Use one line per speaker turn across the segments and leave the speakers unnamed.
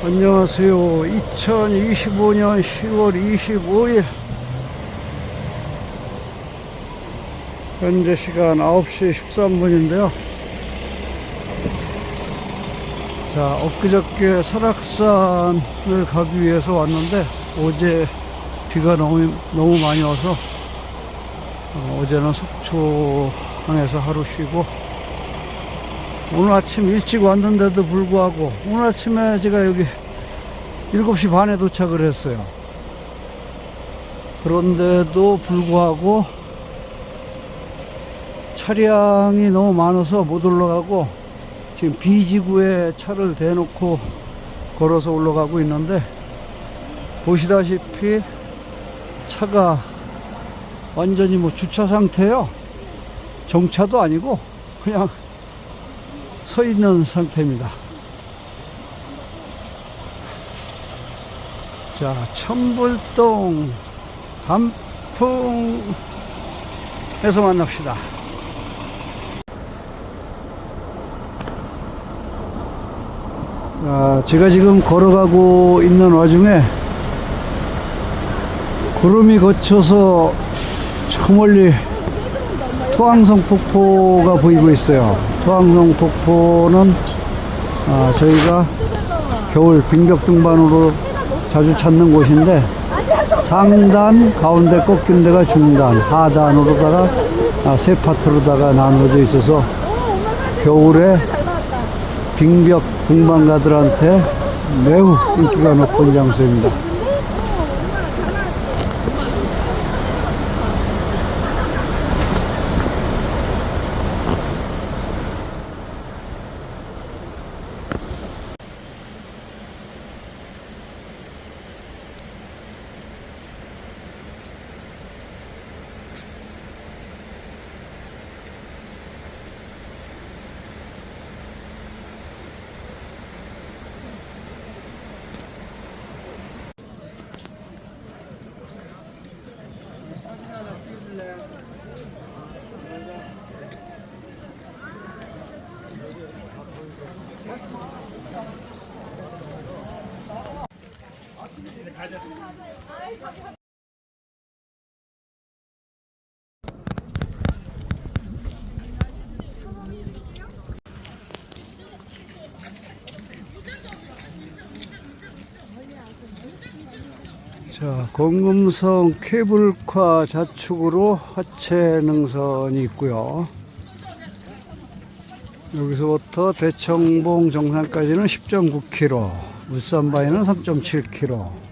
안녕하세요. 2025년 10월 25일 현재 시간 9시 13분인데요. 자, 엊그저께 설악산을 가기 위해서 왔는데 어제 비가 너무, 너무 많이 와서 어, 어제는 속초항에서 하루 쉬고 오늘 아침 일찍 왔는데도 불구하고 오늘 아침에 제가 여기 7시 반에 도착을 했어요. 그런데도 불구하고 차량이 너무 많아서 못 올라가고 지금 B지구에 차를 대놓고 걸어서 올라가고 있는데 보시다시피 차가 완전히 뭐 주차 상태예요. 정차도 아니고 그냥 서 있는 상태입니다. 자, 천불동 단풍에서 만납시다. 자, 제가 지금 걸어가고 있는 와중에 구름이 거쳐서 저 멀리 토항성 폭포가 보이고 있어요. 토항성 폭포는 아, 저희가 겨울 빙벽 등반으로 자주 찾는 곳인데 상단, 가운데 꺾인 데가 중단, 하단으로다가 아, 세 파트로다가 나눠져 있어서 겨울에 빙벽 등반가들한테 매우 인기가 높은 장소입니다. 자, 공금성 케이블카 좌측으로 하체 능선이 있고요. 여기서부터 대청봉 정상까지는 10.9km, 울산바위는 3.7km.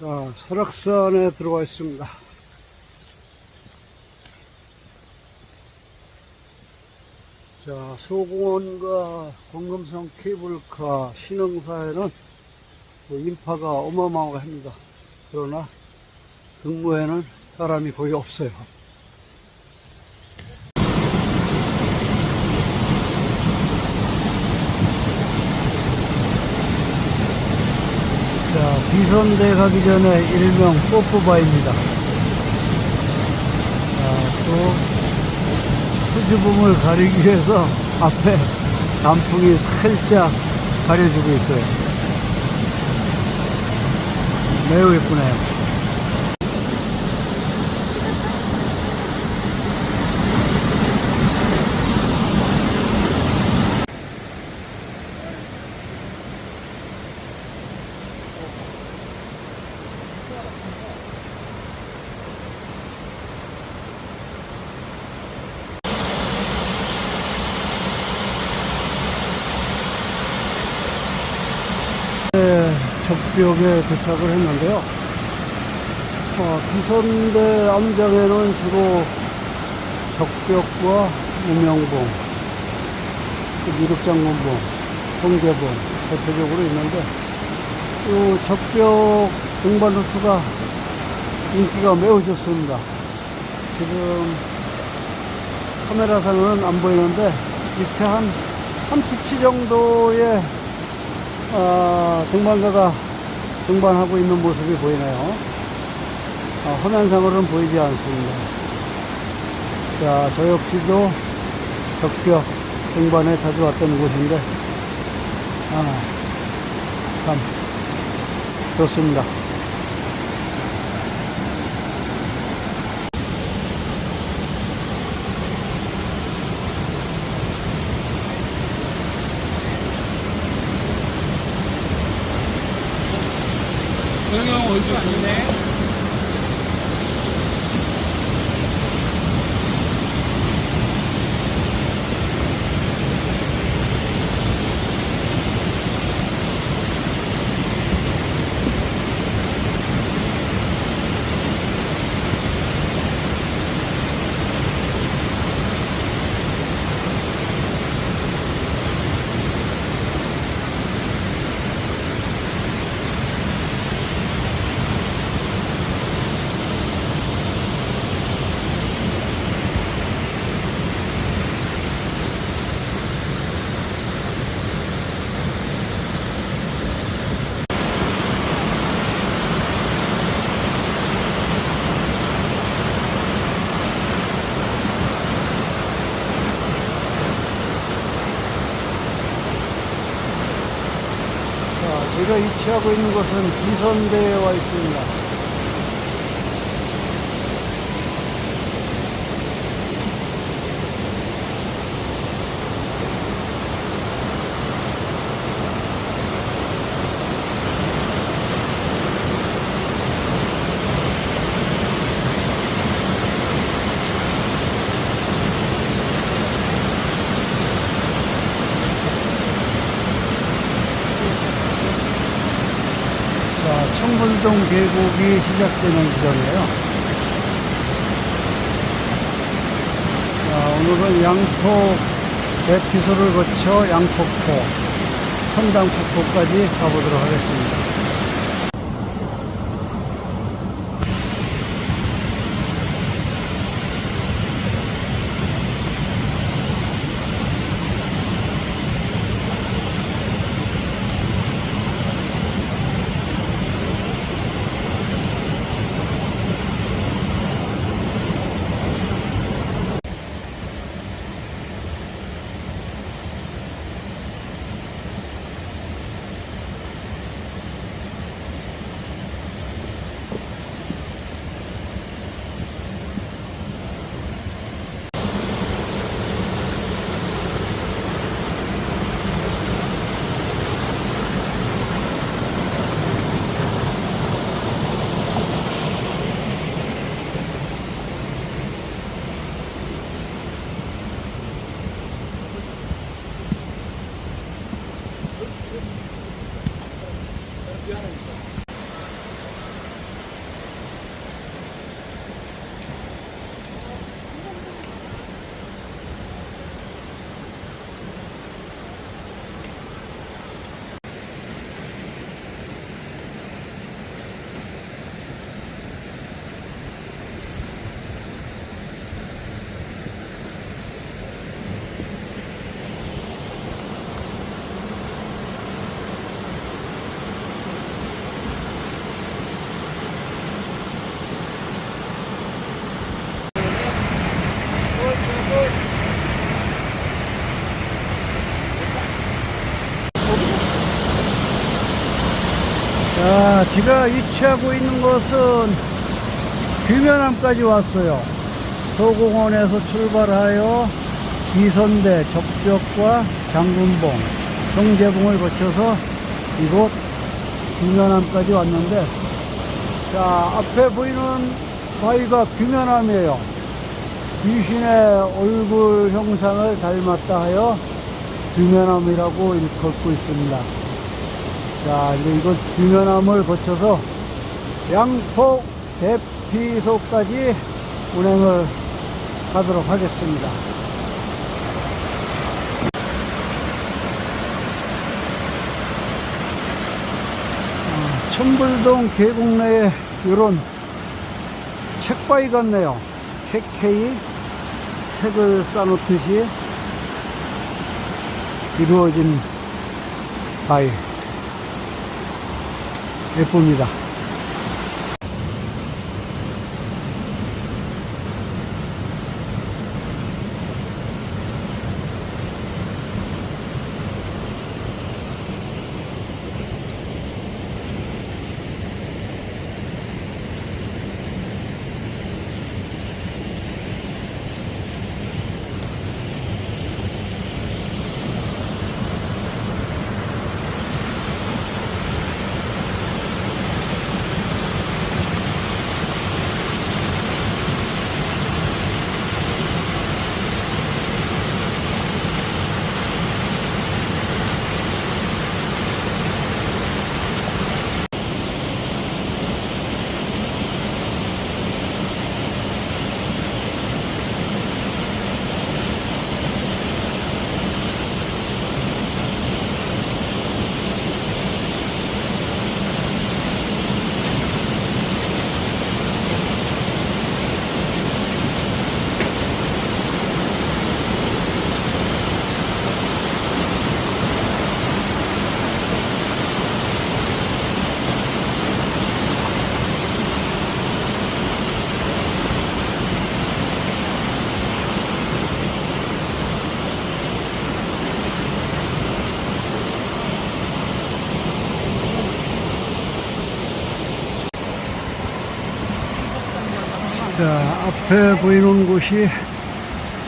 자, 설악산에 들어와 있습니다. 자, 소공원과 공금성 케이블카 신흥사에는 뭐 인파가 어마어마합니다. 그러나 등무에는 사람이 거의 없어요. 비선대 가기 전에 일명 뽀뽀바입니다. 아, 또 수줍음을 가리기 위해서 앞에 단풍이 살짝 가려지고 있어요. 매우 예쁘네요. 적벽에 도착을 했는데요. 어, 기선대 암장에는 주로 적벽과 무명봉, 그 미륵장군봉, 동계봉 대표적으로 있는데 이 적벽 등반 루트가 인기가 매우 좋습니다. 지금 카메라상은 안 보이는데 밑에 한, 한 피치 정도의 아, 등반가가 등반하고 있는 모습이 보이네요. 아, 화면상으로는 보이지 않습니다. 자, 저 역시도 적벽 등반에 자주 왔던 곳인데, 아, 참, 좋습니다.
영
제가 위치하고 있는 곳은 기선대에 와 있습니다. 자, 청불동 계곡이 시작되는 지점이에요. 자, 오늘은 양포 대피소를 거쳐 양폭포, 천당폭포까지 가보도록 하겠습니다. 자, 제가 위치하고 있는 곳은 규면암까지 왔어요. 소공원에서 출발하여 기선대, 적벽과 장군봉, 성재봉을 거쳐서 이곳 규면암까지 왔는데, 자, 앞에 보이는 바위가 규면암이에요. 귀신의 얼굴 형상을 닮았다 하여 규면암이라고 일컫고 있습니다. 자, 이제 이곳 규면암을 거쳐서 양폭 대피소까지 운행을 하도록 하겠습니다. 아, 천불동 계곡 내에 이런 책바위 같네요. KK 책을 쌓놓듯이 이루어진 바위. 예쁩니다. 자, 앞에 보이는 곳이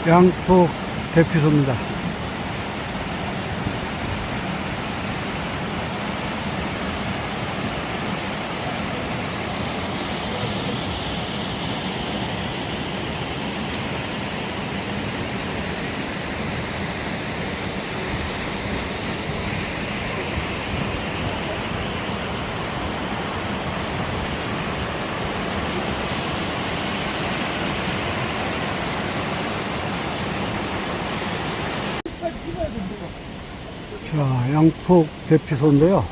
양폭 대피소입니다. 자, 양폭 대피소인데요.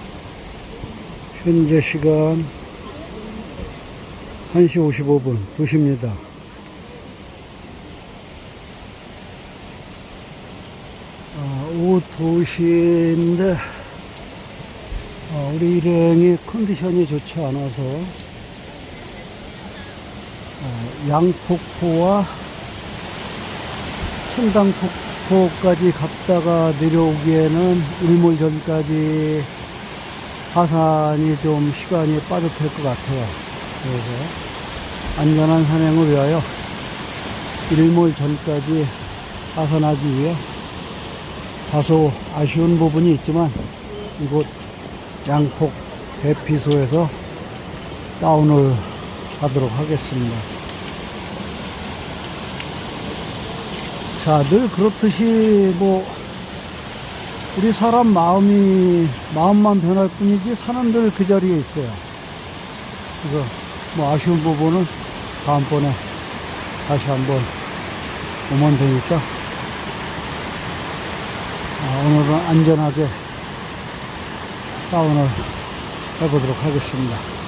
현재 시간 1시 55분, 2시입니다. 아, 오후 2시인데, 아, 우리 일행이 컨디션이 좋지 않아서, 어, 양폭포와 천당폭포 까지 갔다가 내려오기에는 일몰 전까지 하산이 좀 시간이 빠듯할 것 같아요. 그래서 안전한 산행을 위하여 일몰 전까지 하산하기 위해 다소 아쉬운 부분이 있지만 이곳 양폭 대피소에서 다운을 하도록 하겠습니다. 자, 늘 그렇듯이 뭐 우리 사람 마음이 마음만 변할 뿐이지 늘그 자리에 있어요. 그래서 뭐 아쉬운 부분은 다음번에 다시 한번 오면 되니까 아, 오늘은 안전하게 다운을 해보도록 하겠습니다.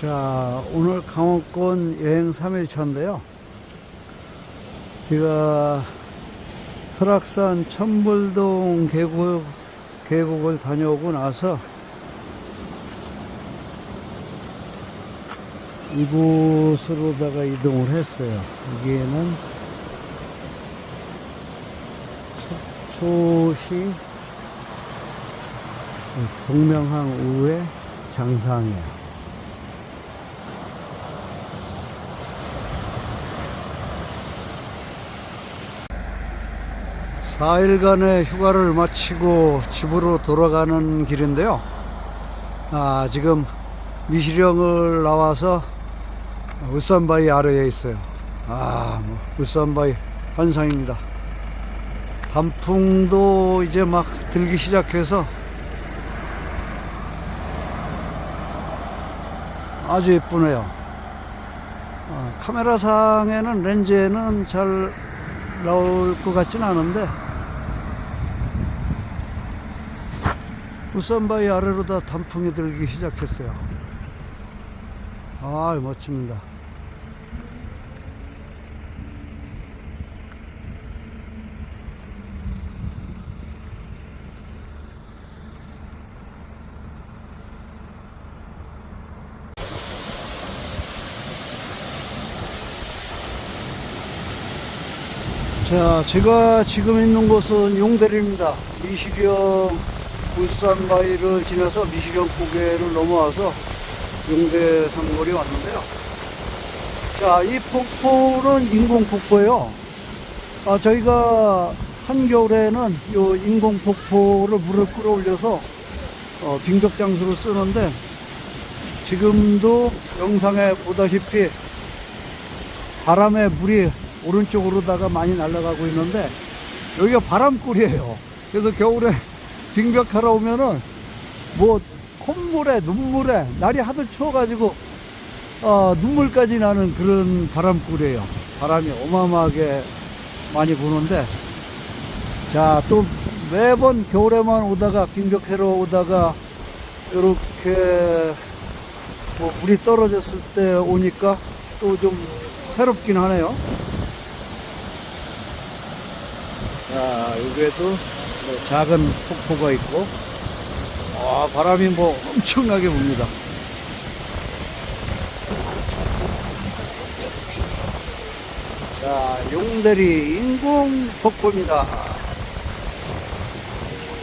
자, 오늘 강원권 여행 3일 차인데요. 제가 설악산 천불동 계곡, 계곡을 다녀오고 나서 이곳으로다가 이동을 했어요. 여기에는 속초시 동명항 우회 장상이에요. 4일간의 휴가를 마치고 집으로 돌아가는 길인데요. 아, 지금 미시령을 나와서 울산바위 아래에 있어요. 아, 뭐, 울산바위 환상입니다. 단풍도 이제 막 들기 시작해서 아주 예쁘네요. 아, 카메라상에는 렌즈에는 잘 나올 것 같진 않은데 울산바위 아래로 다 단풍이 들기 시작했어요. 아, 멋집니다. 자, 제가 지금 있는 곳은 용대리입니다. 미시령 울산바위를 지나서 미시령 고개를 넘어와서 용대 상거리 왔는데요. 자, 이 폭포는 인공 폭포예요. 아, 저희가 한겨울에는 요 인공 폭포를 물을 끌어올려서 어, 빙벽 장수로 쓰는데 지금도 영상에 보다시피 바람에 물이 오른쪽으로다가 많이 날아가고 있는데 여기가 바람굴이에요. 그래서 겨울에 빙벽하러 오면은 뭐 콧물에 눈물에 날이 하도 추워가지고 어, 눈물까지 나는 그런 바람굴이에요. 바람이 어마어마하게 많이 부는데 자 또 매번 겨울에만 오다가 빙벽하러 오다가 이렇게 뭐 물이 떨어졌을 때 오니까 또 좀 새롭긴 하네요. 자, 여기에도 뭐 작은 폭포가 있고, 아, 바람이 뭐 엄청나게 붑니다. 자, 용대리 인공 폭포입니다.